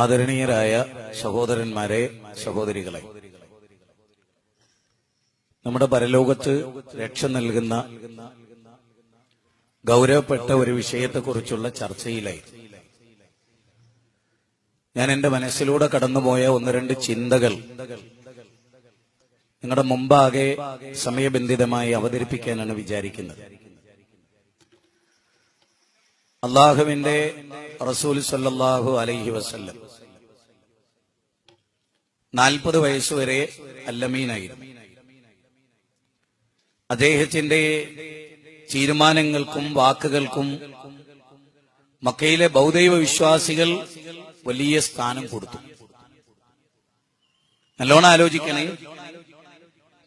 ആദരണീയരായ സഹോദരന്മാരെ സഹോദരികളെ. നമ്മുടെ പരലോകത്ത് രക്ഷ നൽകുന്ന ഗൗരവപ്പെട്ട ഒരു വിഷയത്തെക്കുറിച്ചുള്ള ചർച്ചയിലായി. ഞാൻ എന്റെ മനസ്സിലൂടെ കടന്നുപോയ ഒന്ന് രണ്ട് ചിന്തകൾ നിങ്ങളുടെ മുമ്പാകെ സമയബന്ധിതമായി അവതരിപ്പിക്കാനാണ് വിചാരിക്കുന്നത്. അള്ളാഹുവിന്റെ റസൂൽ സല്ലാഹു അലൈഹി വസല്ലം നാൽപ്പത് വയസ്സുവരെ അല്ലമീനായിരുന്നു. അദ്ദേഹത്തിന്റെ തീരുമാനങ്ങൾക്കും വാക്കുകൾക്കും മക്കയിലെ ബൗദ്ധൈവ വിശ്വാസികൾ വലിയ സ്ഥാനം കൊടുത്തു. നല്ലോണം ആലോചിക്കണേ.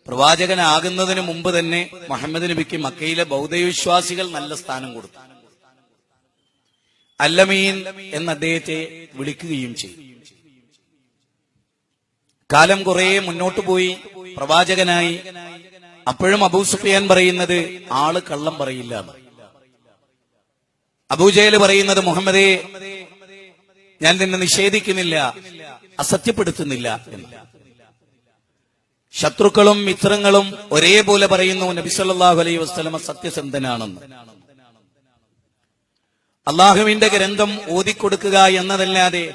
പ്രവാചകനാകുന്നതിന് മുമ്പ് തന്നെ മുഹമ്മദ് നബിക്ക് മക്കയിലെ ബൗദ്ധ വിശ്വാസികൾ നല്ല സ്ഥാനം കൊടുത്തു. അല്ലമീൻ എന്ന് അദ്ദേഹത്തെ വിളിക്കുകയും ചെയ്തു. കാലം കുറെ മുന്നോട്ട് പോയി. പ്രവാചകനായി. അപ്പോഴും അബൂ സുഫിയാൻ പറയുന്നത് ആൾ കള്ളം പറയില്ല അബൂജയൽ പറയുന്നത് മുഹമ്മദേ ഞാൻ നിന്നെ നിഷേധിക്കുന്നില്ല അസത്യപ്പെടുത്തുന്നില്ല എന്ന്. ശത്രുക്കളും മിത്രങ്ങളും ഒരേപോലെ പറയുന്നു നബിസല്ലാഹു അലൈ വസ്ലമ സത്യസന്ധനാണെന്ന്. അള്ളാഹുവിന്റെ ഗ്രന്ഥം ഓതിക്കൊടുക്കുക എന്നതല്ലാതെ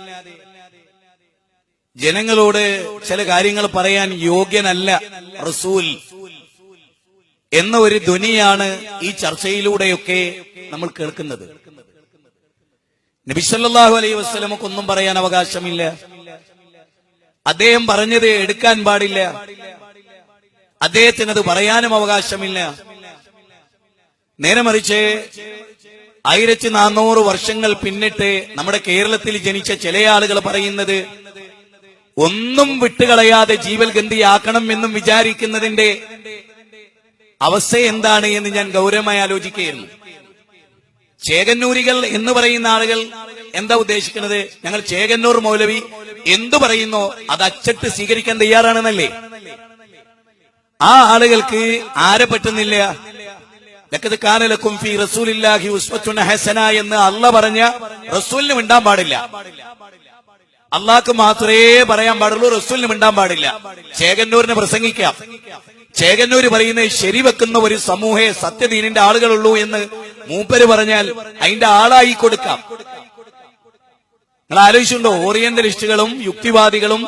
ജനങ്ങളോട് ചില കാര്യങ്ങൾ പറയാൻ യോഗ്യനല്ല റസൂൽ എന്ന ഒരു ധ്വനിയാണ് ഈ ചർച്ചയിലൂടെയൊക്കെ നമ്മൾ കേൾക്കുന്നത്. നബിസല്ലാഹു അലൈഹി വസ്ലമക്കൊന്നും പറയാൻ അവകാശമില്ല. അദ്ദേഹം പറഞ്ഞത് എടുക്കാൻ പാടില്ല. അദ്ദേഹത്തിന് അത് പറയാനും അവകാശമില്ല. നേരെ മറിച്ച് ആയിരത്തി നാനൂറ് വർഷങ്ങൾ പിന്നിട്ട് നമ്മുടെ കേരളത്തിൽ ജനിച്ച ചില ആളുകൾ പറയുന്നത് ഒന്നും വിട്ടുകളയാതെ ജീവൽ ഗന്ധിയാക്കണം എന്നും വിചാരിക്കുന്നതിന്റെ അവസ്ഥ എന്താണ് എന്ന് ഞാൻ ഗൗരവമായി ആലോചിക്കുകയായിരുന്നു. ചേകന്നൂരികൾ എന്ന് പറയുന്ന ആളുകൾ എന്താ ഉദ്ദേശിക്കുന്നത്? ഞങ്ങൾ ചേകന്നൂർ മൗലവി എന്തു പറയുന്നോ അത് അച്ചട്ട് സ്വീകരിക്കാൻ തയ്യാറാണെന്നല്ലേ? ആ ആളുകൾക്ക് ആരെ പറ്റുന്നില്ല? ലക്കത് ഫി റസൂലില്ലാഹി ഉസ്വത്തുൻ ഹസന എന്ന് അല്ല പറഞ്ഞ റസൂലിന് മിണ്ടാൻ പാടില്ല. അള്ളാഹ്ക്ക് മാത്രമേ പറയാൻ പാടുള്ളൂ റസൂലിന് മിണ്ടാൻ പാടില്ല. ചേകന്നൂരിനെ പ്രസംഗിക്കാം. ചേകന്നൂര് പറയുന്നത് ശരിവെക്കുന്ന ഒരു സമൂഹേ സത്യദീനിന്റെ ആളുകളുള്ളൂ എന്ന് മൂപ്പര് പറഞ്ഞാൽ അതിന്റെ ആളായി കൊടുക്കാം. നിങ്ങൾ ആലോചിച്ചുണ്ടോ ഓറിയന്റലിസ്റ്റുകളും യുക്തിവാദികളും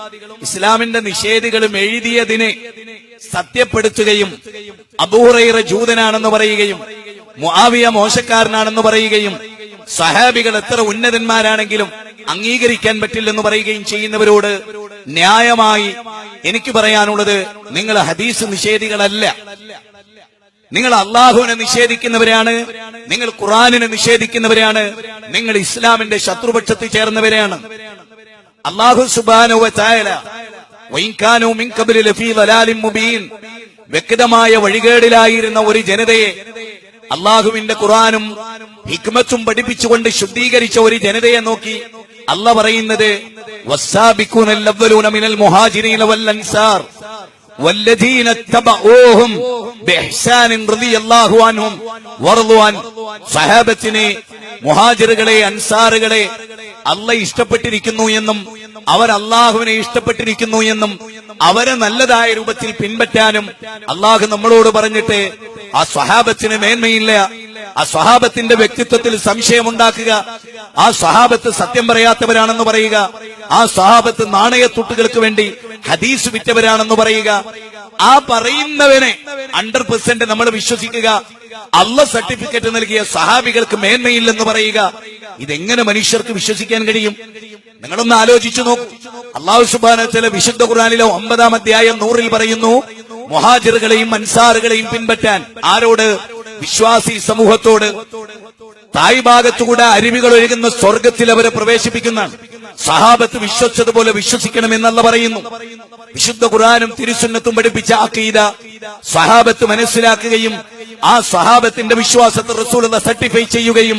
ഇസ്ലാമിന്റെ നിഷേധികളും എഴുതിയതിനെ സത്യപ്പെടുത്തുകയും അബൂറൈറ ജൂതനാണെന്ന് പറയുകയും മുആവിയ മോശക്കാരനാണെന്ന് പറയുകയും സഹാബികൾ എത്ര ഉന്നതന്മാരാണെങ്കിലും അംഗീകരിക്കാൻ പറ്റില്ലെന്ന് പറയുകയും ചെയ്യുന്നവരോട് ന്യായമായി എനിക്ക് പറയാനുള്ളത് നിങ്ങൾ ഹദീസ് നിഷേധികളല്ല. നിങ്ങൾ അള്ളാഹുവിനെ നിഷേധിക്കുന്നവരാണ് നിങ്ങൾ ഖുറാനിനെ നിഷേധിക്കുന്നവരാണ് നിങ്ങൾ ഇസ്ലാമിന്റെ ശത്രുപക്ഷത്തിൽ ചേർന്നവരാണ്. അള്ളാഹു സുബാനോ വ്യക്തമായ വഴികേടിലായിരുന്ന ഒരു ജനതയെ അള്ളാഹുവിന്റെ ഖുറാനും ഹിക്മത്തും പഠിപ്പിച്ചുകൊണ്ട് ശുദ്ധീകരിച്ച ഒരു ജനതയെ നോക്കി അല്ല പറയുന്നത് വസ്സാബിക്കൂനൽ അവ്വലൂന മിനൽ മുഹാജിരീന വൽ അൻസാർ والذين اتبعوهم بإحسان رضي الله عنهم ورضوا عنه സഹാബത്തിനെ മുഹാജിറുകളെ അൻസാറുകളെ അല്ല ഇഷ്ടപ്പെട്ടിരിക്കുന്നു എന്നും അവർ അള്ളാഹുവിനെ ഇഷ്ടപ്പെട്ടിരിക്കുന്നു എന്നും അവരെ നല്ലതായ രൂപത്തിൽ പിൻപറ്റാനും അള്ളാഹു നമ്മളോട് പറഞ്ഞിട്ട് ആ സ്വഹാബത്തിന് മേന്മയില്ല ആ സ്വഹാബത്തിന്റെ വ്യക്തിത്വത്തിൽ സംശയമുണ്ടാക്കുക. ആ സ്വഹാബത്ത് സത്യം പറയാത്തവരാണെന്ന് പറയുക. ആ സ്വഹാബത്ത് നാണയത്തുട്ടുകൾക്ക് വേണ്ടി ഹദീസ് വിറ്റവരാണെന്ന് പറയുക. ആ പറയുന്നവനെ ഹൺഡ്രഡ് പെർസെന്റ് നമ്മൾ വിശ്വസിക്കുക. അള്ള സർട്ടിഫിക്കറ്റ് നൽകിയ സഹാബികൾക്ക് മേന്മയില്ലെന്ന് പറയുക. ഇതെങ്ങനെ മനുഷ്യർക്ക് വിശ്വസിക്കാൻ കഴിയും? നിങ്ങളൊന്ന് ആലോചിച്ചു നോക്കൂ. അള്ളാഹു സുബാന ചില വിശുദ്ധ ഖുറാനിലെ ഒമ്പതാം അധ്യായം നൂറിൽ പറയുന്നു മൊഹാജിറുകളെയും അൻസാറുകളെയും പിൻപറ്റാൻ ആരോട് വിശ്വാസി സമൂഹത്തോട് തായ് ഭാഗത്തുകൂടെ അരുവികൾ ഒഴുകുന്ന സ്വർഗത്തിൽ അവരെ പ്രവേശിപ്പിക്കുന്ന സഹാബത്ത് വിശ്വസിച്ചതുപോലെ വിശ്വസിക്കണമെന്നല്ല പറയുന്നു. വിശുദ്ധ ഖുറാനും തിരുസുന്നത്തും പഠിപ്പിച്ച ആക്കീത സഹാബത്ത് മനസ്സിലാക്കുകയും ആ സഹാബത്തിന്റെ വിശ്വാസത്തെ റസൂലത സർട്ടിഫൈ ചെയ്യുകയും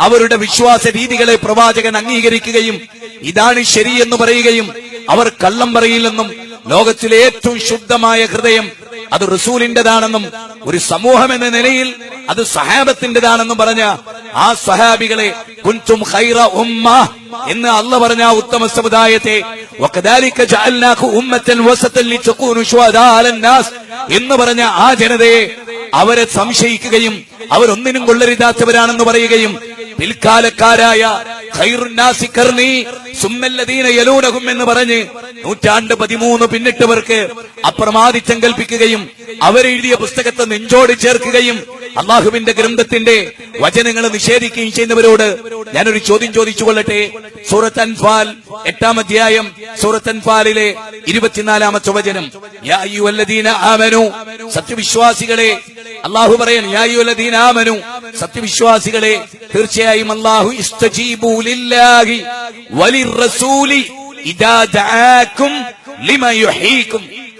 അവരുടെ വിശ്വാസ രീതികളെ പ്രവാചകൻ അംഗീകരിക്കുകയും ഇതാണ് ശരിയെന്ന് പറയുകയും അവർ കള്ളം പറയില്ലെന്നും ലോകത്തിലെ ഏറ്റവും ശുദ്ധമായ ഹൃദയം അത് റസൂലിന്റേതാണെന്നും ഒരു സമൂഹം എന്ന നിലയിൽ അത് സഹാബത്തിന്റേതാണെന്നും പറഞ്ഞ ആ സഹാബികളെ കുൻതും ഖൈറ ഉമ്മ എന്ന് അല്ല പറഞ്ഞ ഉത്തമ സമുദായത്തെ എന്ന് പറഞ്ഞ ആ ജനതയെ അവരെ സംശയിക്കുകയും അവരൊന്നിനും കൊള്ളരുതാത്തവരാണെന്ന് പറയുകയും പിൽക്കാലക്കാരായ എന്ന് പറഞ്ഞ് നൂറ്റാണ്ട് പതിമൂന്ന് പിന്നിട്ടവർക്ക് അപ്രമാതി കൽപ്പിക്കുകയും അവരെഴുതിയ പുസ്തകത്തെ നെഞ്ചോട് ചേർക്കുകയും അള്ളാഹുവിന്റെ ഗ്രന്ഥത്തിന്റെ വചനങ്ങൾ നിഷേധിക്കുകയും ചെയ്യുന്നവരോട് ഞാനൊരു ചോദ്യം ചോദിച്ചു കൊള്ളട്ടെ സൂറത്ത് അൻഫാൽ എട്ടാം അധ്യായം സൂറത്ത് അൻഫാലിലെ ഇരുപത്തിനാലാമത്തെ വചനം. ആമനു. സത്യവിശ്വാസികളെ അള്ളാഹു പറയാൻ ആമനു. സത്യവിശ്വാസികളെ തീർച്ചയായും അള്ളാഹു വലിർറസൂലി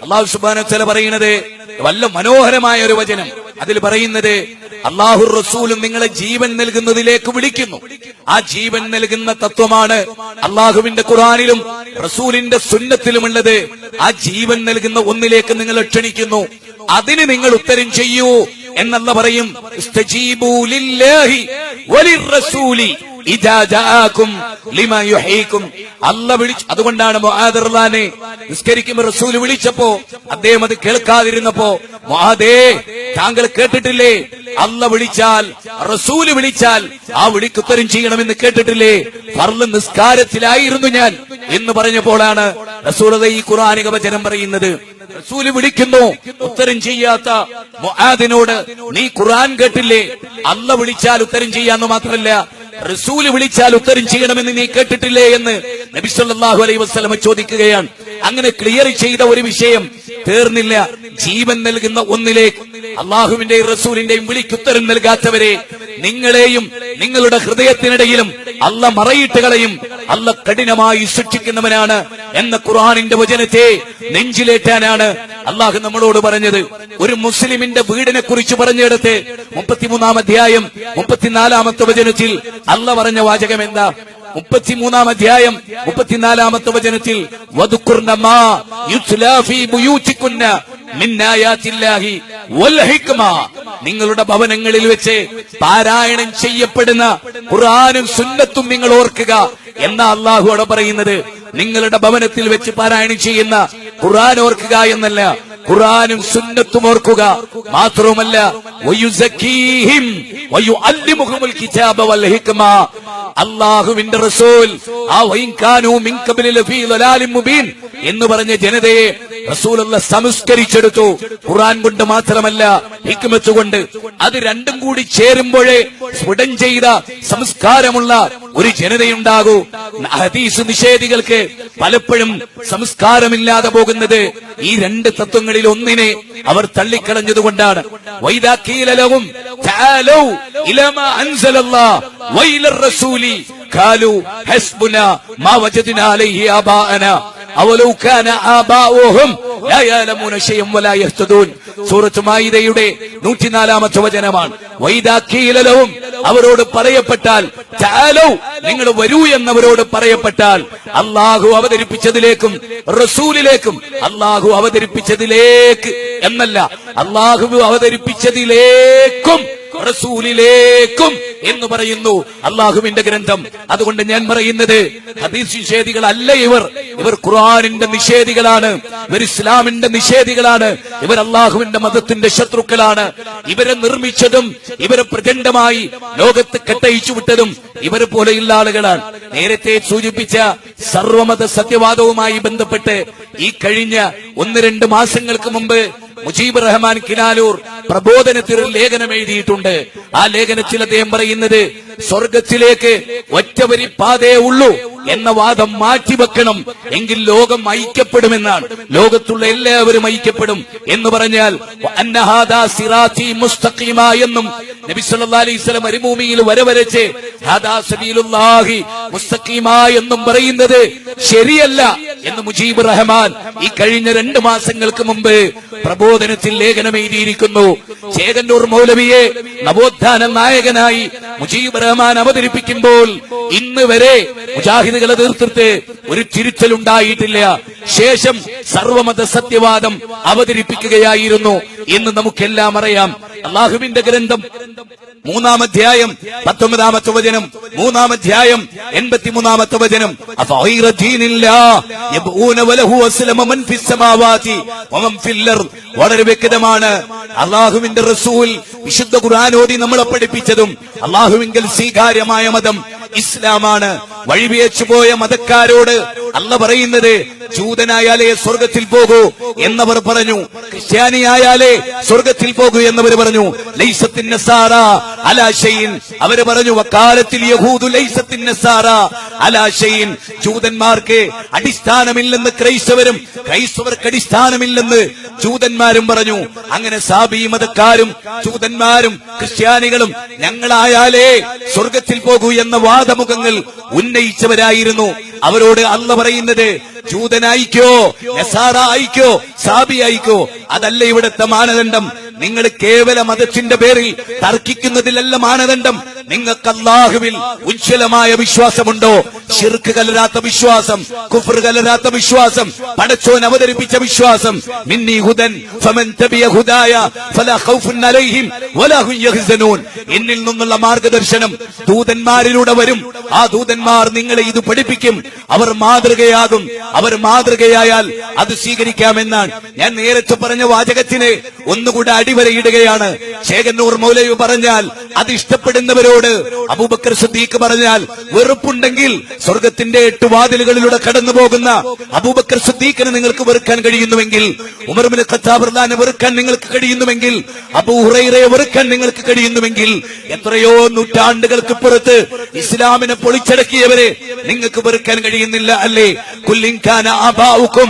അള്ളാഹു സുബാന പറയുന്നത് വല്ല മനോഹരമായ ഒരു വചനം. അതിൽ പറയുന്നത് അള്ളാഹു റസൂലും നിങ്ങളെ ജീവൻ നൽകുന്നതിലേക്ക് വിളിക്കുന്നു. ആ ജീവൻ നൽകുന്ന തത്വമാണ് അള്ളാഹുവിന്റെ ഖുറാനിലും റസൂലിന്റെ സുന്നത്തിലുമുള്ളത്. ആ ജീവൻ നൽകുന്ന ഒന്നിലേക്ക് നിങ്ങൾ ക്ഷണിക്കുന്നു. അതിന് നിങ്ങൾ ഉത്തരം ചെയ്യൂ. എന്നല്ല പറയും അല്ല വിളിച്ചു അതുകൊണ്ടാണ് മൊഹാദർലാനെ നിസ്കരിക്കുമ്പോൾ റസൂൽ വിളിച്ചപ്പോ അദ്ദേഹം അത് കേൾക്കാതിരുന്നപ്പോ മൊഹാദേ താങ്കൾ കേട്ടിട്ടില്ലേ? അല്ല വിളിച്ചാൽ റസൂൽ വിളിച്ചാൽ ആ വിളിക്ക് ഉത്തരം ചെയ്യണമെന്ന് കേട്ടിട്ടില്ലേ? ഫർൾ നിസ്കാരത്തിലായിരുന്നു ഞാൻ എന്ന് പറഞ്ഞപ്പോഴാണ് റസൂൽ ഈ ഖുർആനിക വചനം പറയുന്നത്. റസൂൽ വിളിക്കുന്നു ഉത്തരം ചെയ്യാത്ത മൊഹാദിനോട് നീ ഖുറാൻ കേട്ടില്ലേ? അല്ല വിളിച്ചാൽ ഉത്തരം ചെയ്യാന്ന് മാത്രമല്ല റസൂൽ വിളിച്ചാൽ ഉത്തരം ചെയ്യണമെന്ന് നീ കേട്ടിട്ടില്ലേ എന്ന് നബിസ്വല്ലാഹു അലൈ അലൈഹി വസല്ലമ ചോദിക്കുകയാണ്. അങ്ങനെ ക്ലിയർ ചെയ്ത ഒരു വിഷയം തീർന്നില്ല. ജീവൻ നൽകുന്ന ഒന്നിലേക്ക് അള്ളാഹുവിന്റെയും റസൂലിന്റെയും വിളിക്കുത്തരം നൽകാത്തവരെ നിങ്ങളെയും നിങ്ങളുടെ ഹൃദയത്തിനിടയിലും അല്ല മറയിട്ട് കളയും അല്ല കഠിനമായി ശിക്ഷിക്കുന്നവനാണ് എന്ന ഖുർആാനിന്റെ വചനത്തെ നെഞ്ചിലേറ്റാനാണ് അള്ളാഹു നമ്മളോട് പറഞ്ഞത്. ഒരു മുസ്ലിമിന്റെ വീടിനെ കുറിച്ച് പറഞ്ഞെടുത്ത് മുപ്പത്തിമൂന്നാം അധ്യായം മുപ്പത്തിനാലാമത്തെ വചനത്തിൽ അല്ല പറഞ്ഞ വാചകം എന്താ? മുപ്പത്തിമൂന്നാം അധ്യായം മുപ്പത്തിനാലാമത്തെ വചനത്തിൽ വധുക്കുർന്ന നിങ്ങളുടെ ഭവനങ്ങളിൽ വെച്ച് പാരായണം ചെയ്യപ്പെടുന്ന ഖുർആനും സുന്നത്തും നിങ്ങൾ ഓർക്കുക. എന്ന അള്ളാഹുവോടെ പറയുന്നത്? നിങ്ങളുടെ ഭവനത്തിൽ വെച്ച് പാരായണം ചെയ്യുന്ന ഖുർആൻ ഓർക്കുക എന്നല്ല ഖുർആനും സുന്നത്തും ഓർക്കുക. മാത്രവുമല്ല അള്ളാഹുവിന്റെ റസൂൽ ആ എന്ന് പറഞ്ഞ ജനതയെ റസൂലുള്ള സംസ്കരിച്ചെടുത്തു. ഖുറാൻ കൊണ്ട് മാത്രമല്ല ഹിക്മത്ത് കൊണ്ട് അത് രണ്ടും കൂടി ചേരുമ്പോഴേ സ്ഫുടം ചെയ്ത സംസ്കാരമുള്ള ഒരു ജനതയുണ്ടാകൂ. ഹദീസ് നിഷേധികൾക്ക് പലപ്പോഴും സംസ്കാരമില്ലാതെ പോകുന്നത് ഈ രണ്ട് തത്വങ്ങളിൽ ഒന്നിനെ അവർ തള്ളിക്കളഞ്ഞതുകൊണ്ടാണ് വൈദാക്കീലവും റസൂലി മാ അലൈഹി അവലോ കാന ആബാഉഹും ലാ യഅലമൂന വലാ യഹ്തദൂൻ. സൂറത്തു മായിദയുടെ നൂറ്റിനാലാമത്തെ വചനമാണ്. വൈദാക്കീലവും അവരോട് പറയപ്പെട്ടാൽ ചാലോ നിങ്ങൾ വരൂ എന്നവരോട് പറയപ്പെട്ടാൽ അള്ളാഹു അവതരിപ്പിച്ചതിലേക്കും റസൂലിലേക്കും അള്ളാഹു അവതരിപ്പിച്ചതിലേക്ക് എന്നല്ല അള്ളാഹു അവതരിപ്പിച്ചതിലേക്കും റസൂലിലേക്കും എന്ന് പറയുന്നു. അള്ളാഹുവിന്റെ ഗ്രന്ഥം. അതുകൊണ്ട് ഞാൻ പറയുന്നത് ഹദീസ് നിഷേധികളല്ല ഇവർ. ഇവർ ഖുർആാനിന്റെ നിഷേധികളാണ്. ഇവർ ഇസ്ലാമിന്റെ നിഷേധികളാണ്. ഇവർ അള്ളാഹുവിന്റെ മതത്തിന്റെ ശത്രുക്കളാണ്. ഇവരെ നിർമ്മിച്ചതും ഇവരെ പ്രചണ്ഡമായി ലോകത്ത് കെട്ടയിച്ചു വിട്ടതും ഇവരെ പോലെയുള്ള ആളുകളാണ്. നേരത്തെ സൂചിപ്പിച്ച സർവമത സത്യവാദവുമായി ബന്ധപ്പെട്ട് ഈ കഴിഞ്ഞ ഒന്ന് രണ്ട് മാസങ്ങൾക്ക് മുമ്പ് മുജീബ് റഹ്മാൻ കിനാലൂർ പ്രബോധനത്തിൽ ലേഖനം എഴുതിയിട്ടുണ്ട്. ആ ലേഖനത്തിൽ അദ്ദേഹം പറയുന്നത് സ്വർഗത്തിലേക്ക് ഒറ്റവരി പാതേ ഉള്ളൂ എന്ന വാദം മാറ്റിവെക്കണം എങ്കിൽ ലോകം ഐക്യപ്പെടുമെന്നാണ്. ലോകത്തുള്ള എല്ലാവരും ഐക്യപ്പെടും എന്ന് പറഞ്ഞാൽ എന്നും നബി സല്ലല്ലാഹു അലൈഹി വസല്ലം മരുഭൂമിയിൽ വരവരച്ച് എന്നും പറയുന്നത് ശരിയല്ല എന്ന് മുജീബ് റഹ്മാൻ ഈ കഴിഞ്ഞ രണ്ട് മാസങ്ങൾക്ക് മുമ്പ് പ്രബോധനത്തിൽ ലേഖനം എഴുതിയിരിക്കുന്നു. ചേകന്നൂർ മൗലവിയെ നവോത്ഥാന നായകനായി മുജീബ് റഹ്മാൻ അവതരിപ്പിക്കുമ്പോൾ ഇന്ന് വരെ മുജാഹിദുകളെ തീർത്തിട്ട് ഒരു തിരുത്തലുണ്ടായിട്ടില്ല ശേഷം സർവമത സത്യവാദം അവതരിപ്പിക്കുകയായിരുന്നു. എന്ന് നമുക്കെല്ലാം അറിയാം. അള്ളാഹുവിന്റെ ഗ്രന്ഥം മൂന്നാം അധ്യായം പത്തൊമ്പതാമത്തെ വചനം മൂന്നാം അധ്യായം എൺപത്തിമൂന്നാമത്തെ വചനം. വളരെ വ്യക്തമാണ്. അള്ളാഹുവിന്റെ റസൂൽ വിശുദ്ധ ഖുർആൻ ഓതി നമ്മളെ പഠിപ്പിച്ചതും അള്ളാഹുവിങ്കൽ സ്വീകാര്യമായ മതം ഇസ്ലാമാണ്. വഴിവേച്ചു പോയ മതക്കാരോട് അല്ല പറയുന്നത് ജൂതനായാലേ സ്വർഗത്തിൽ പോകൂ എന്നവർ പറഞ്ഞു. ക്രിസ്ത്യാനിയായാലേ സ്വർഗത്തിൽ പോകൂ എന്നവർ പറഞ്ഞു. ലൈസത്തിൻ നസാറ അലാശയിൻ അവർ പറഞ്ഞു വക്കാലത്തിൽ യഹൂദു ലൈസത്തിന്റെ സാറാ അലാശയിൻ ജൂതന്മാർക്ക് അടിസ്ഥാനമില്ലെന്ന് ക്രൈസ്തവരും ക്രൈസ്തവർക്ക് അടിസ്ഥാനമില്ലെന്ന് ജൂതന്മാരും പറഞ്ഞു. അങ്ങനെ സാബി മതക്കാരും ജൂതന്മാരും ക്രിസ്ത്യാനികളും ഞങ്ങളായാലേ സ്വർഗത്തിൽ പോകൂ എന്ന വാദമുഖങ്ങൾ ഉന്നയിച്ചവരായിരുന്നു. അവരോട് അല്ല പറയുന്നത് ജൂതനായിക്കോ നസാറ ആയിക്കോ സാബി ആയിക്കോ അതല്ല ഇവിടുത്തെ മാനദണ്ഡം. നിങ്ങൾ കേവല മതത്തിന്റെ പേരിൽ തർക്കിക്കുന്നതിലല്ല മാനദണ്ഡം. നിങ്ങൾക്ക് അള്ളാഹുവിൽ ഉജ്ജ്വലമായ വിശ്വാസമുണ്ടോ? ഷിർക്ക് കലരാത്ത വിശ്വാസം. കുഫർ കലരാത്ത വിശ്വാസം. പടച്ചോൻ അവതരിപ്പിച്ച വിശ്വാസം. മിന്നി ഹുദൻ ഫമൻ തബിയ ഹുദായ ഫലാ ഖൗഫുൻ അലൈഹിം വലാ ഹും യഹ്സനൂൻ. എന്നിൽ നിന്നുള്ള മാർഗദർശനം ദൂതന്മാരിലൂടെ വരും. ആ ദൂതന്മാർ നിങ്ങളെ ഇത് പഠിപ്പിക്കും. അവർ മാതൃകയാകും. അവർ മാതൃകയായാൽ അത് സ്വീകരിക്കാമെന്നാണ്. ഞാൻ നേരത്തെ പറഞ്ഞ വാചകത്തിന് ഒന്നുകൂടെ അടിവരയിടുകയാണ്. ശേഖന്നൂർ മൗലവി പറഞ്ഞാൽ അത് ഇഷ്ടപ്പെടുന്നവരോട് അബൂബക്കർ സുദ്ദീഖ് പറഞ്ഞാൽ വെറുപ്പുണ്ടെങ്കിൽ സ്വർഗത്തിന്റെ എട്ട് വാതിലുകളിലൂടെ കടന്നു പോകുന്ന അബൂബക്കർ സുദ്ദീഖിനെ നിങ്ങൾക്ക് വെറുക്കാൻ കഴിയുന്നുവെങ്കിൽ ഉമർമിന് ഖത്താബർദാനെ വെറുക്കാൻ നിങ്ങൾക്ക് കഴിയുന്നുവെങ്കിൽ അബൂ ഹുറൈറയെ വെറുക്കാൻ നിങ്ങൾക്ക് കഴിയുന്നുവെങ്കിൽ എത്രയോ നൂറ്റാണ്ടുകൾക്ക് പുറത്ത് ഇസ്ലാമിനെ പൊളിച്ചടക്കിയവരെ നിങ്ങൾക്ക് വെറുക്കാൻ കഴിയുന്നില്ല അല്ലേ? വാബിനാവുക്കും വൈഖ്വാനക്കും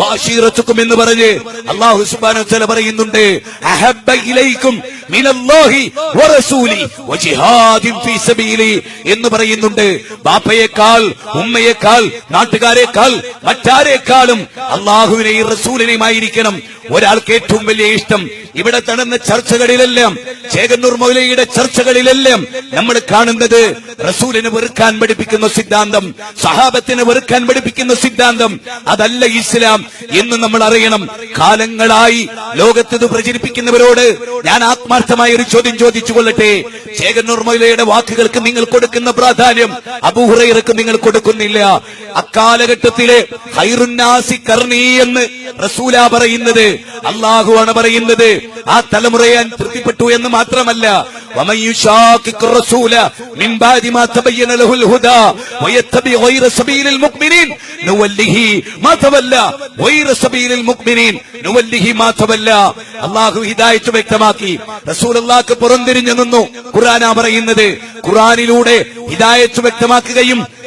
വാശീറത്തുക്കും എന്ന് പറഞ്ഞ് അള്ളാഹു സുബ്ഹാനഹു വതആല പറയുന്നുണ്ട് എന്ന് പറയുന്നുണ്ട്. ബാപ്പയേക്കാൾ ഉമ്മയേക്കാൾ നാട്ടുകാരേക്കാൾ മറ്റാരേക്കാളും അള്ളാഹുവിനെയും റസൂലിനെയുമായിരിക്കണം ഒരാൾക്ക് ഏറ്റവും വലിയ ഇഷ്ടം. ഇവിടെ നടന്ന ചർച്ചകളിലെല്ലാം ചേകന്നൂർ മൗലയുടെ ചർച്ചകളിലെല്ലാം നമ്മൾ കാണുന്നത് റസൂലിനെ വെറുക്കാൻ പഠിപ്പിക്കുന്ന സിദ്ധാന്തം സഹാബത്തിനെ വെറുക്കാൻ പഠിപ്പിക്കുന്ന സിദ്ധാന്തം അതല്ല ഇസ്ലാം എന്ന് നമ്മൾ അറിയണം. കാലങ്ങളായി ലോകത്ത് ഇത് പ്രചരിപ്പിക്കുന്നവരോട് ഞാൻ ആത്മാർത്ഥമായ ഒരു ചോദ്യം ചോദിച്ചു കൊള്ളട്ടെ ചേകന്നൂർ വാക്കുകൾക്ക് നിങ്ങൾ കൊടുക്കുന്ന പ്രാധാന്യം അബൂഹുറൈറക്ക് നിങ്ങൾ കൊടുക്കുന്നില്ല. അക്കാലഘട്ടത്തിലെ ഹൈറുന്നാസി കർണി എന്ന് റസൂല പറയുന്നത് അള്ളാഹുവാണ് പറയുന്നത്. ആ തലമുറയെ തൃപ്തിപ്പെട്ടു എന്ന് മാത്രമല്ല ومن يشاقق الرسول من بعد ما تبين له الهدى ويتبع غير سبيل المؤمنين نوله ما تولى غير سبيل المؤمنين نوله ما تولى അള്ളാഹു ഹിദായത്ത് വ്യക്തമാക്കി റസൂലുള്ളാഹ്ക്ക് പുറംതിരിഞ്ഞു നിന്നു ഖുർആനാ പറയുന്നത് ഖുർആനിലൂടെ ഹിദായത്ത് വ്യക്തമാക്കുകയും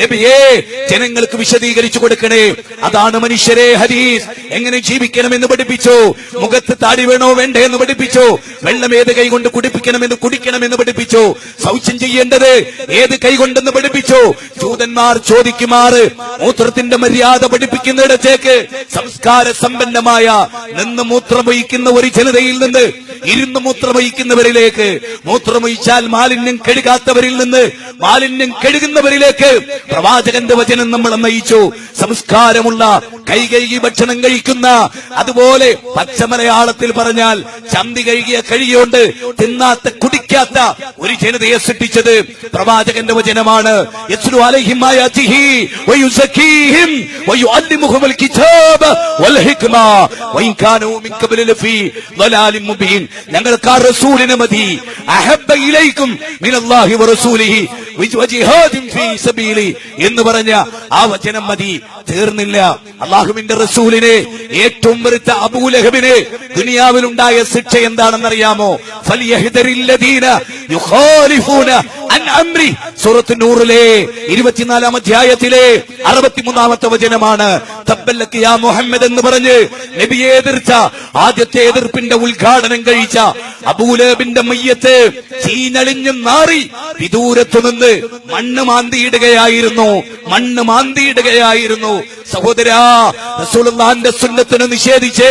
നബിയേ ജനങ്ങൾക്ക് വിശദീകരിച്ചു കൊടുക്കണേ. അതാണ് മനുഷ്യരെ ഹരീസ് എങ്ങനെ ജീവിക്കണമെന്ന് പഠിപ്പിച്ചു? മുഖത്ത് താടി വേണോ വേണ്ടേ എന്ന് പഠിപ്പിച്ചു? വെള്ളം ഏത് കൈകൊണ്ട് കുടിപ്പിക്കണമെന്ന് കുടിക്കണമെന്ന് പഠിപ്പിച്ചു? ശൗചം ചെയ്യേണ്ടത് ഏത് കൈകൊണ്ടെന്ന് പഠിപ്പിച്ചു? ജൂതന്മാർ ചോദിക്കുമാറ് മൂത്രത്തിന്റെ മര്യാദ പഠിപ്പിക്കുന്നിടത്തേക്ക് സംസ്കാര സമ്പന്നമായ നിന്ന് മൂത്രമൊഴിക്കുന്ന ഒരു ജനതയിൽ നിന്ന് ഇരുന്ന് മൂത്രമൊഴിക്കുന്നവരിലേക്ക് മൂത്രമൊഴിച്ചാൽ മാലിന്യം കഴുകാത്തവരിൽ നിന്ന് മാലിന്യം കഴുകുന്നവരിലേക്ക് പ്രവാചകന്റെ വചനം നമ്മൾ നയിച്ചു സംസ്കാരമുള്ള കൈകഴുകി ഭക്ഷണം കഴിക്കുന്ന അതുപോലെ പച്ചമലയാളത്തിൽ പറഞ്ഞാൽ ചന്തി കഴുകിയ കഴിയുകൊണ്ട് തിന്നാത്ത കുടിക്കാത്ത ഒരു ജനതയെ സൃഷ്ടിച്ചത് പ്രവാചകന്റെ വചനമാണ്. എന്ന് പറഞ്ഞ ആ വചനം മതി. തീർന്നില്ല. അള്ളാഹുവിന്റെ റസൂലിനെ ഏറ്റവും വെറുത്ത അബൂലഹബിനെ ദുനിയാവിലുണ്ടായ ശിക്ഷ എന്താണെന്നറിയാമോ? ഫലിയഹിതരില്ലതീൻ സൂറത്ത് നൂറിലെ ഇരുപത്തിനാലാം അധ്യായത്തിലെ അറുപത്തിമൂന്നാമത്തെ വചനമാണ്. തബ്ബല്ലക്ക് യാ മുഹമ്മദ് എന്ന് പറഞ്ഞ് നബിയെ എതിർച്ച ആദ്യത്തെ എതിർപ്പിന്റെ ഉദ്ഘാടനം കഴിച്ച അബൂലബിന്റെ മയ്യത്ത് ചീനളിഞ്ഞും നാറി വിദൂരത്തു നിന്ന് മണ്ണ് മാന്തിയിടുകയായിരുന്നു. മണ്ണ് മാന്തിയിടുകയായിരുന്നു. സഹോദരാ റസൂലുള്ളാന്റെ സുന്നത്തിനെ നിഷേധിച്ച്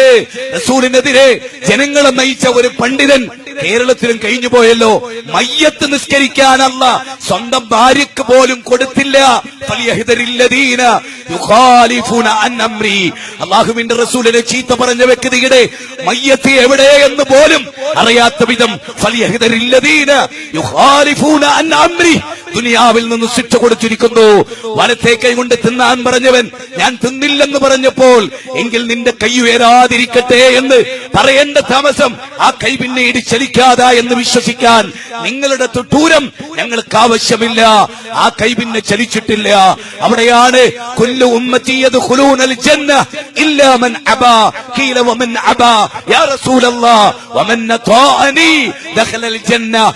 റസൂലിനെതിരെ ജനങ്ങളെ നയിച്ച ഒരു പണ്ഡിതൻ കേരളത്തിലും കഴിഞ്ഞു പോയല്ലോ. മയ്യത്ത് നിസ്കരിക്കാനല്ല. സ്വന്തം ഭാര്യക്ക് പോലും കൊടുത്തില്ല. അള്ളാഹുവിന്റെ റസൂലിനെ ചീത്ത പറഞ്ഞ വ്യക്തിയുടെ മയ്യത്ത് എവിടെ എന്ന് പോലും അറിയാത്ത വിധം. ദുനിയാവിൽ നിന്ന് ശിക്ഷ കൊടുത്തിരിക്കുന്നു. വലത്തെ കൈ കൊണ്ട് തിന്നാൻ പറഞ്ഞവൻ ഞാൻ തിന്നില്ലെന്ന് പറഞ്ഞപ്പോൾ എങ്കിൽ നിന്റെ കൈ ഉയരാതിരിക്കട്ടെ എന്ന് പറയേണ്ട താമസം ആ കൈ പിന്നീട് ചലിക്കാതാ എന്ന് വിശ്വസിക്കാൻ നിങ്ങളുടെ ദൂരം ഞങ്ങൾക്ക് ആവശ്യമില്ല. ആ കൈ ചലിച്ചിട്ടില്ല. അവിടെയാണ് ജന്ന ഇല്ലാ മൻ അബാ. വമൻ അബാ. റസൂലല്ലാഹ് ജന്ന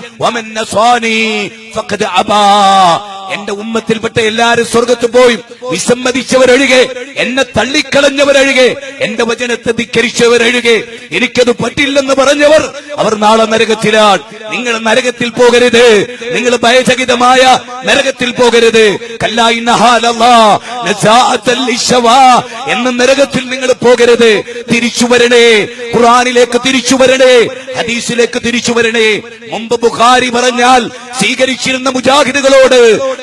ഫഖദ് അബാ. എന്റെ ഉമ്മത്തിൽപ്പെട്ട എല്ലാരും സ്വർഗത്ത് പോയി. വിസമ്മതിച്ചവരൊഴികെ എന്നെ തള്ളിക്കളഞ്ഞവരൊഴികെ എന്റെ വചനത്തെ ധിക്കരിച്ചവരൊഴികെ എനിക്കത് പറ്റില്ലെന്ന് പറഞ്ഞവർ അവർ നാളെ നരകത്തിലാണ് നിങ്ങൾ നരകത്തിൽ പോകരുത്. നിങ്ങൾ ഭയചകിതമായ നരകത്തിൽ പോകരുത്. എന്ന നരകത്തിൽ നിങ്ങൾ പോകരുത്. തിരിച്ചു വരണേ ഖുറാനിലേക്ക് തിരിച്ചു വരണേ ഹദീസിലേക്ക് തിരിച്ചു വരണേ മുമ്പ് ബുഖാരി പറഞ്ഞാൽ സ്വീകരിച്ചിരുന്ന മുജാഹിദുകളോട്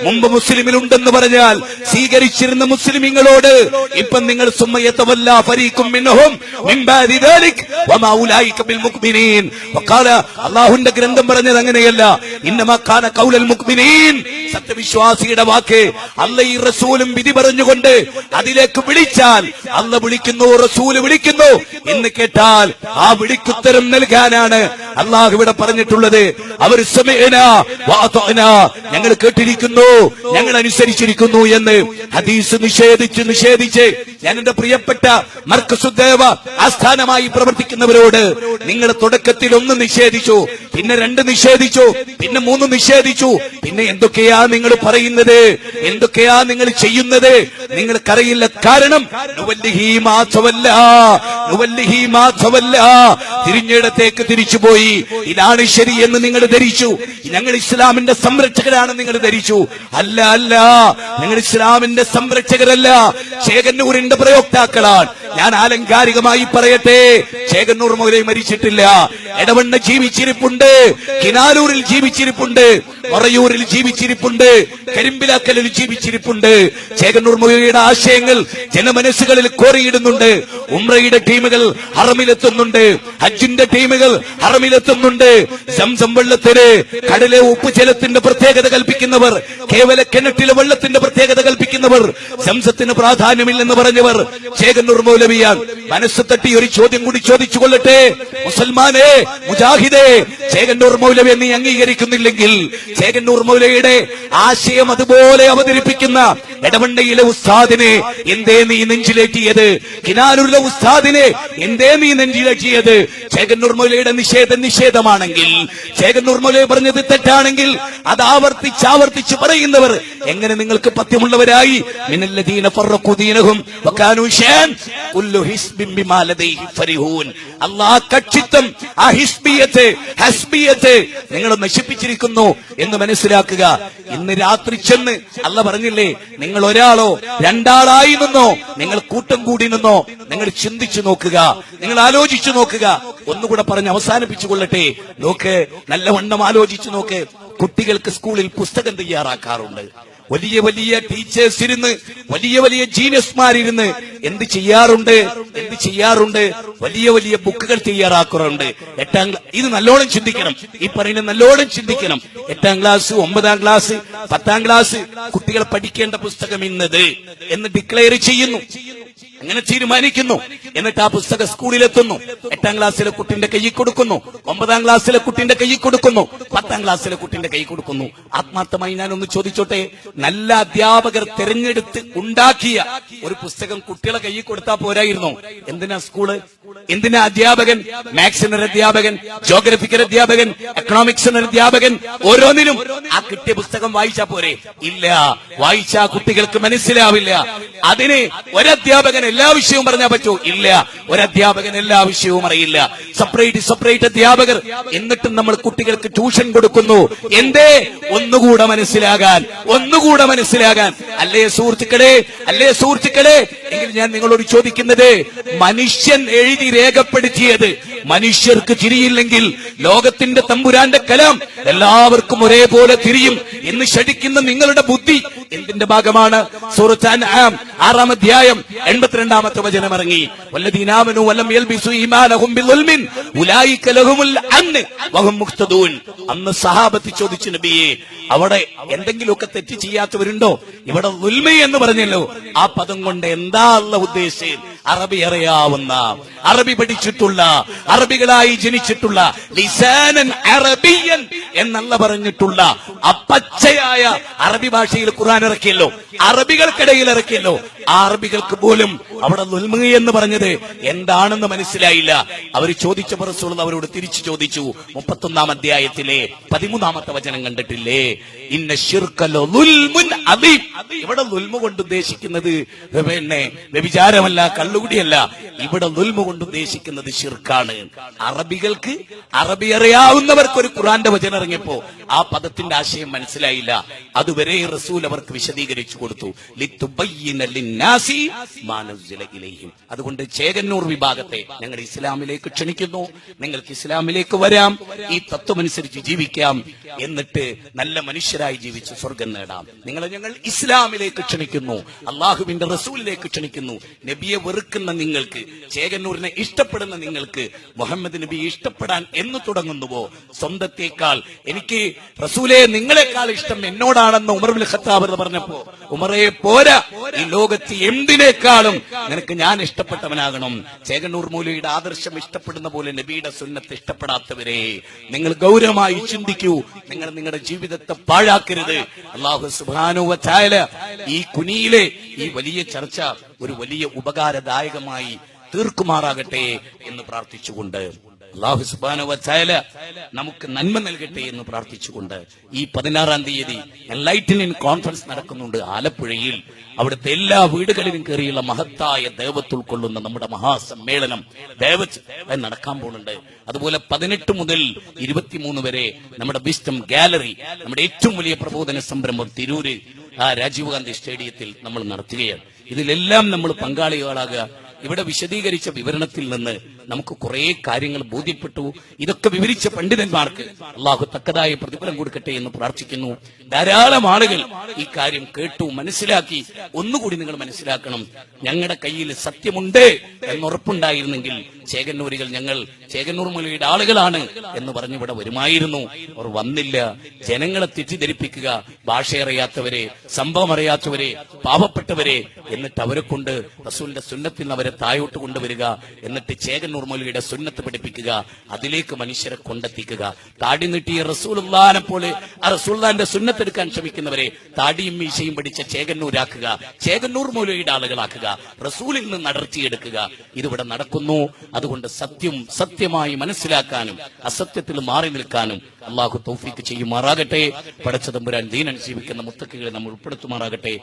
മുമ്പ് മുസ്ലിമിലുണ്ടെന്ന് പറഞ്ഞാൽ സ്വീകരിച്ചിരുന്ന മുസ്ലിമിങ്ങളോട് ഇപ്പം നിങ്ങൾ ദാലിക് വമാ ഉലൈക ബിൽ മുക്മിനീൻ ഗ്രന്ഥം പറഞ്ഞത് അങ്ങനെയല്ല. ഇന്നമാ കാന ഖൗലൽ മുക്മിനീൻ സത്യവിശ്വാസിയുടെ വാക്ക് അല്ല ഈ റസൂലും വിധി പറഞ്ഞുകൊണ്ട് അതിലേക്ക് വിളിച്ചാൽ അല്ല വിളിക്കുന്നു റസൂൽ വിളിക്കുന്നു. എന്ന് കേട്ടാൽ ആ വിളിക്കുത്തരം നൽകാനാണ് അള്ളാഹു ഇവിടെ പറഞ്ഞിട്ടുള്ളത്. അവർ ഞങ്ങൾ കേട്ടിരിക്കുന്നു ഞങ്ങൾ അനുസരിച്ചിരിക്കുന്നു എന്ന് ഹദീസ് നിഷേധിച്ച് നിഷേധിച്ച് ഞാൻ എന്റെ പ്രിയപ്പെട്ട മർക്കസുദ്ദേവ ആസ്ഥാനമായി പ്രവർത്തിക്കുന്നവരോട് നിങ്ങൾ തുടക്കത്തിൽ ഒന്ന് നിഷേധിച്ചു പിന്നെ രണ്ട് നിഷേധിച്ചു പിന്നെ മൂന്ന് നിഷേധിച്ചു പിന്നെ എന്തൊക്കെയാ നിങ്ങൾ പറയുന്നത് എന്തൊക്കെയാ നിങ്ങൾ ചെയ്യുന്നത് നിങ്ങൾക്കറിയില്ല കാരണം തിരിഞ്ഞിടത്തേക്ക് തിരിച്ചുപോയി. ഇതാണ് ശരി എന്ന് നിങ്ങൾ ധരിച്ചു. ഞങ്ങൾ ഇസ്ലാമിന്റെ സംരക്ഷകരാണ് നിങ്ങൾ ധരിച്ചു. അല്ല അല്ല നിങ്ങൾ ഇസ്ലാമിന്റെ സംരക്ഷകരല്ല. ചേകന്നൂരിന്റെ പ്രയോക്താക്കളാണ്. ഞാൻ ആലങ്കാരികമായി പറയട്ടെ ചേകന്നൂർ മുതലെ മരിച്ചിട്ടില്ല. എടവണ്ണ ജീവിച്ചിരിപ്പുണ്ട് കിനാലൂരിൽ ജീവിച്ചിരിപ്പുണ്ട് മറയൂരിൽ ജീവിച്ചിരിപ്പുണ്ട് കരിമ്പിലാക്കലിൽ ജീവിച്ചിരിപ്പുണ്ട്. ചേകന്നൂർ മൊഴിയുടെ ആശയങ്ങൾ ജനമനസ്സുകളിൽ കോറിയിടുന്നുണ്ട്. ഉമ്രയുടെ ടീമുകൾ ഹറമിലെത്തുന്നുണ്ട്. ഹജ്ജിന്റെ ടീമുകൾ ഹറമിലെത്തുന്നുണ്ട്. സംസം വെള്ളത്തിന് കടലെ ഉപ്പ് ജലത്തിന്റെ പ്രത്യേകത കൽപ്പിക്കുന്നവർ കേവല കിണറ്റിലെ വെള്ളത്തിന്റെ പ്രത്യേകത കൽപ്പിക്കുന്നവർ സംസത്തിന് പ്രാധാന്യമില്ലെന്ന് പറഞ്ഞവർ ചേകന്നൂർ മൗലവിയാൻ. മനസ്സ് തട്ടി ഒരു ചോദ്യം കൂടി ചോദിച്ചു കൊള്ളട്ടെ മുസൽമാനെ മുജാഹിദേ ചേകന്നൂർ മൗലവി നീ അംഗീകരിക്കുന്നില്ലെങ്കിൽ ചേകന്നൂർ മൗലവിയുടെ ആശയം അതുപോലെ അവതരിപ്പിക്കുന്ന എടവണ്ണയിലെ ഉസ്താദിനെ എന്തേ നീ നെഞ്ചിലേറ്റിയത്? കിനാനൂരിലെ ഉസ്താദിനെ എന്തേ നീ നെഞ്ചിലേറ്റിയത്? ചേകന്നൂർ മൗലയുടെ നിഷേധം നിഷേധമാണെങ്കിൽ ചേകന്നൂർ മൗലയെ പറഞ്ഞത് തെറ്റാണെങ്കിൽ അത് ആവർത്തിച്ച് ആവർത്തിച്ച് പറയുന്നവർ എങ്ങനെ നിങ്ങൾക്ക് പത്യമുള്ളവരായി? നിങ്ങൾ നശിപ്പിച്ചിരിക്കുന്നു എന്ന് മനസ്സിലാക്കുക. ഇന്ന് രാത്രി ചെന്ന് അല്ല പറഞ്ഞില്ലേ നിങ്ങൾ ഒരാളോ രണ്ടാളായി നിന്നോ നിങ്ങൾ കൂട്ടം കൂടി നിന്നോ നിങ്ങൾ ചിന്തിച്ചു നോക്കുക നിങ്ങൾ ആലോചിച്ചു നോക്കുക. ഒന്നുകൂടെ പറഞ്ഞ് അവസാനിപ്പിച്ചു കൊള്ളട്ടെ നോക്ക് നല്ലവണ്ണം ആലോചിച്ചു നോക്ക്. കുട്ടികൾക്ക് സ്കൂളിൽ പുസ്തകം തയ്യാറാക്കാറുണ്ട്. വലിയ വലിയ ടീച്ചേഴ്സ് ഇരുന്ന് വലിയ വലിയ ജീനിയസ്മാരിരുന്ന് എന്ത് ചെയ്യാറുണ്ട് എന്ത് ചെയ്യാറുണ്ട് വലിയ വലിയ ബുക്കുകൾ തയ്യാറാക്കാറുണ്ട്. എട്ടാം ഇത് നല്ലോണം ചിന്തിക്കണം. ഈ പറയുന്ന നല്ലോണം ചിന്തിക്കണം. എട്ടാം ക്ലാസ് ഒമ്പതാം ക്ലാസ് പത്താം ക്ലാസ് കുട്ടികൾ പഠിക്കേണ്ട പുസ്തകം ഇന്നത് എന്ന് ഡിക്ലെയർ ചെയ്യുന്നു. അങ്ങനെ തീരുമാനിക്കുന്നു. എന്നിട്ട് ആ പുസ്തകം സ്കൂളിലെത്തുന്നു. എട്ടാം ക്ലാസ്സിലെ കുട്ടിന്റെ കൈ കൊടുക്കുന്നു. ഒമ്പതാം ക്ലാസ്സിലെ കുട്ടിന്റെ കൈ കൊടുക്കുന്നു. പത്താം ക്ലാസ്സിലെ കുട്ടിന്റെ കൈ കൊടുക്കുന്നു. ആത്മാർത്ഥമായി ഞാൻ ഒന്ന് ചോദിച്ചോട്ടെ? നല്ല അധ്യാപകർ തിരഞ്ഞെടുത്ത് ഉണ്ടാക്കിയ ഒരു പുസ്തകം കുട്ടികളെ കൈ കൊടുത്താൽ പോരായിരുന്നു. എന്തിനാ സ്കൂൾ? എന്തിനാ അധ്യാപകൻ? മാത്സിന് ഒരു അധ്യാപകൻ ജോഗ്രഫിക്കൽ അധ്യാപകൻ എക്കണോമിക്സിന് ഒരു അധ്യാപകൻ ഓരോന്നിനും ആ കിട്ടിയ പുസ്തകം വായിച്ചാ പോരെ? ഇല്ല. വായിച്ചാ കുട്ടികൾക്ക് മനസ്സിലാവില്ല. അതിന് ഒരധ്യാപകൻ എല്ലാ വിഷയവും പറഞ്ഞാൽ പറ്റൂ. ഇല്ല. അധ്യാപകൻ എല്ലാ വിഷയവും അറിയില്ല. സെപ്പറേറ്റ് സെപ്പറേറ്റ് അധ്യാപകർ. എന്നിട്ടും നമ്മൾ കുട്ടികൾക്ക് ട്യൂഷൻ കൊടുക്കുന്നു. എന്തേ? ഒന്നുകൂടെ മനസ്സിലാകാൻ. ഒന്നുകൂടെ മനസ്സിലാകാൻ. അല്ലേ സുഹൃത്തുക്കളെ? അല്ലേ സുഹൃത്തുക്കളെ? എങ്കിൽ ഞാൻ നിങ്ങളോട് ചോദിക്കുന്നത് മനുഷ്യൻ എഴുതി രേഖപ്പെടുത്തിയത് മനുഷ്യർക്ക് തിരിയില്ലെങ്കിൽ ലോകത്തിന്റെ തമ്പുരാന്റെ കലാം എല്ലാവർക്കും ഒരേപോലെ തിരിയും എന്ന് ശടിക്കുന്ന നിങ്ങളുടെ ബുദ്ധി എന്തിന്റെ ഭാഗമാണ്? സൂറത്ത് അൻആം ആറാം അധ്യായം എൺപത്തിരണ്ടാമത്തെ വചനം ഇറങ്ങി. വഹും അന്ന് സഹാബത്ത് ചോദിച്ചു നബിയെ അവിടെ എന്തെങ്കിലുമൊക്കെ തെറ്റ് ചെയ്യാത്തവരുണ്ടോ? ഇവിടെ എന്ന് പറഞ്ഞല്ലോ. ആ പദം കൊണ്ട് എന്താ അല്ല ഉദ്ദേശിച്ചത്? അറബി അറിയാവുന്ന അറബി പഠിച്ചിട്ടുള്ള അറബികളായി ജനിച്ചിട്ടുള്ള ലിസാനൻ അറബിയൻ എന്നല്ല പറഞ്ഞിട്ടുള്ള അപ്പച്ചയായ അറബി ഭാഷയിൽ ഖുർആൻ ഇറക്കിയല്ലോ അറബികൾക്കിടയിൽ ഇറക്കിയല്ലോ. ആ അറബികൾക്ക് പോലും അവിടെ നുൽമ എന്ന് പറഞ്ഞത് എന്താണെന്ന് മനസ്സിലായില്ല. അവർ ചോദിച്ചപ്പോൾ റസൂൽ അവരോട് തിരിച്ചു ചോദിച്ചു മുപ്പത്തൊന്നാം അധ്യായത്തിലെ പതിമൂന്നാമത്തെ വചനം കണ്ടിട്ടില്ലേ? ഇന്ന അദീം. ഇവിടെ ലുൽമ കൊണ്ട് ഉദ്ദേശിക്കുന്നത് വ്യഭിചാരമല്ല കള്ളുകുടിയല്ല ഇവിടെ നുൽമ കൊണ്ട് ഉദ്ദേശിക്കുന്നത് ഷിർക്കാണ് അറബികൾക്ക് അറബി അറിയാവുന്നവർക്ക് ഒരു ഖുറാന്റെ വചനം ഇറങ്ങിയപ്പോ ആ പദത്തിന്റെ ആശയം മനസ്സിലായില്ല. അതുവരെ റസൂൽ അവർക്ക് വിശദീകരിച്ചു കൊടുത്തു. അതുകൊണ്ട് ചേകന്നൂർ വിഭാഗത്തെ ഞങ്ങൾ ഇസ്ലാമിലേക്ക് ക്ഷണിക്കുന്നു. നിങ്ങൾക്ക് ഇസ്ലാമിലേക്ക് വരാം. ഈ തത്വമനുസരിച്ച് ജീവിക്കാം. എന്നിട്ട് നല്ല മനുഷ്യരായി ജീവിച്ച് സ്വർഗം നേടാം. നിങ്ങളെ ഞങ്ങൾ ഇസ്ലാമിലേക്ക് ക്ഷണിക്കുന്നു. അള്ളാഹുവിന്റെ റസൂലിലേക്ക് ക്ഷണിക്കുന്നു. നബിയെ വെറുക്കുന്ന നിങ്ങൾക്ക് ചേകന്നൂരിനെ ഇഷ്ടപ്പെടുന്ന നിങ്ങൾക്ക് മുഹമ്മദ് നബി ഇഷ്ടപ്പെടാൻ എന്ന് തുടങ്ങുന്നുവോ? സ്വന്തത്തേക്കാൾ എനിക്ക് റസൂലെ നിങ്ങളെക്കാൾ ഇഷ്ടം എന്നോടാണെന്ന് ഉമർ ബിൻ ഖത്താബ് പറഞ്ഞപ്പോ ഉമറയെ പോരാ ഈ ലോകത്ത് എന്തിനേക്കാളും നിനക്ക് ഞാൻ ഇഷ്ടപ്പെട്ടവനാകണം. ചേകന്നൂർ മൂലയുടെ ആദർശം ഇഷ്ടപ്പെടുന്ന പോലെ നബിയുടെ സുന്നത്ത് ഇഷ്ടപ്പെടാത്തവരെ നിങ്ങൾ ഗൗരവമായി ചിന്തിക്കൂ. നിങ്ങൾ നിങ്ങളുടെ ജീവിതത്തെ പാഴാക്കരുത്. അള്ളാഹു സുബാനു ഈ കുനിയിലെ ഈ വലിയ ചർച്ച ഒരു വലിയ ഉപകാരദായകമായി തീർക്കുമാറാകട്ടെ എന്ന് പ്രാർത്ഥിച്ചുകൊണ്ട് അള്ളാഹു സുബാന നമുക്ക് നന്മ നൽകട്ടെ എന്ന് പ്രാർത്ഥിച്ചുകൊണ്ട് ഈ പതിനാറാം തീയതി എൻലൈറ്റനിങ് കോൺഫറൻസ് നടക്കുന്നുണ്ട് ആലപ്പുഴയിൽ. അവിടുത്തെ എല്ലാ വീടുകളിലും കയറിയുള്ള മഹത്തായ ദേവത്ത് ഉൾക്കൊള്ളുന്ന നമ്മുടെ മഹാസമ്മേളനം ദേവച്ച് നടക്കാൻ പോകുന്നുണ്ട്. അതുപോലെ പതിനെട്ട് മുതൽ ഇരുപത്തിമൂന്ന് വരെ നമ്മുടെ വിസ്റ്റം ഗാലറി നമ്മുടെ ഏറ്റവും വലിയ പ്രബോധന സംരംഭം തിരൂര് ആ രാജീവ് ഗാന്ധി സ്റ്റേഡിയത്തിൽ നമ്മൾ നടത്തുകയാണ്. ഇതിലെല്ലാം നമ്മൾ പങ്കാളികളാകുക. ഇവിടെ വിശദീകരിച്ച വിവരണത്തിൽ നിന്ന് നമുക്ക് കുറെ കാര്യങ്ങൾ ബോധ്യപ്പെട്ടു. ഇതൊക്കെ വിവരിച്ച പണ്ഡിതന്മാർക്ക് അള്ളാഹു തക്കതായ പ്രതിഫലം കൊടുക്കട്ടെ എന്ന് പ്രാർത്ഥിക്കുന്നു. ധാരാളം ആളുകൾ ഈ കാര്യം കേട്ടു മനസ്സിലാക്കി. ഒന്നുകൂടി നിങ്ങൾ മനസ്സിലാക്കണം. ഞങ്ങളുടെ കയ്യിൽ സത്യമുണ്ട് എന്നുറപ്പുണ്ടായിരുന്നെങ്കിൽ ചേകന്നൂരികൾ ഞങ്ങൾ ചേകന്നൂർ മുലയുടെ ആളുകളാണ് എന്ന് പറഞ്ഞ് ഇവിടെ വരുമായിരുന്നു. അവർ വന്നില്ല. ജനങ്ങളെ തെറ്റിദ്ധരിപ്പിക്കുക ഭാഷ അറിയാത്തവരെ സംഭവം അറിയാത്തവരെ പാവപ്പെട്ടവരെ എന്നിട്ട് അവരെ കൊണ്ട് റസൂലിന്റെ സുന്നത്തിൽ അവരെ തായോട്ട് കൊണ്ടുവരിക. എന്നിട്ട് മൗലിയുടെ സുന്നത്ത് പഠിപ്പിക്കുക അതിലേക്ക് മനുഷ്യരെ കൊണ്ടെത്തിക്കുക. താടി നീട്ടിയ റസൂലുള്ളാനെ പോലെ ആ സുന്നത്ത് സുന്നത്തെടുക്കാൻ ശ്രമിക്കുന്നവരെ താടിയും മീശയും പഠിച്ച ചേകന്നൂരാക്കുക ചേകന്നൂർ മൗലിയുടെ ആളുകളാക്കുക റസൂലിൽ നിന്ന് അടർത്തിയെടുക്കുക. ഇതിവിടെ നടക്കുന്നു. അതുകൊണ്ട് സത്യം സത്യമായി മനസ്സിലാക്കാനും അസത്യത്തിൽ മാറി നിൽക്കാനും അള്ളാഹു തൗഫീക്ക് ചെയ്യുമാറാകട്ടെ. പടച്ചതമ്പുരാൻ ദീനൻ ജീവിക്കുന്ന മുത്തക്കുകളെ നമ്മൾ ഉൾപ്പെടുത്തുമാറാകട്ടെ.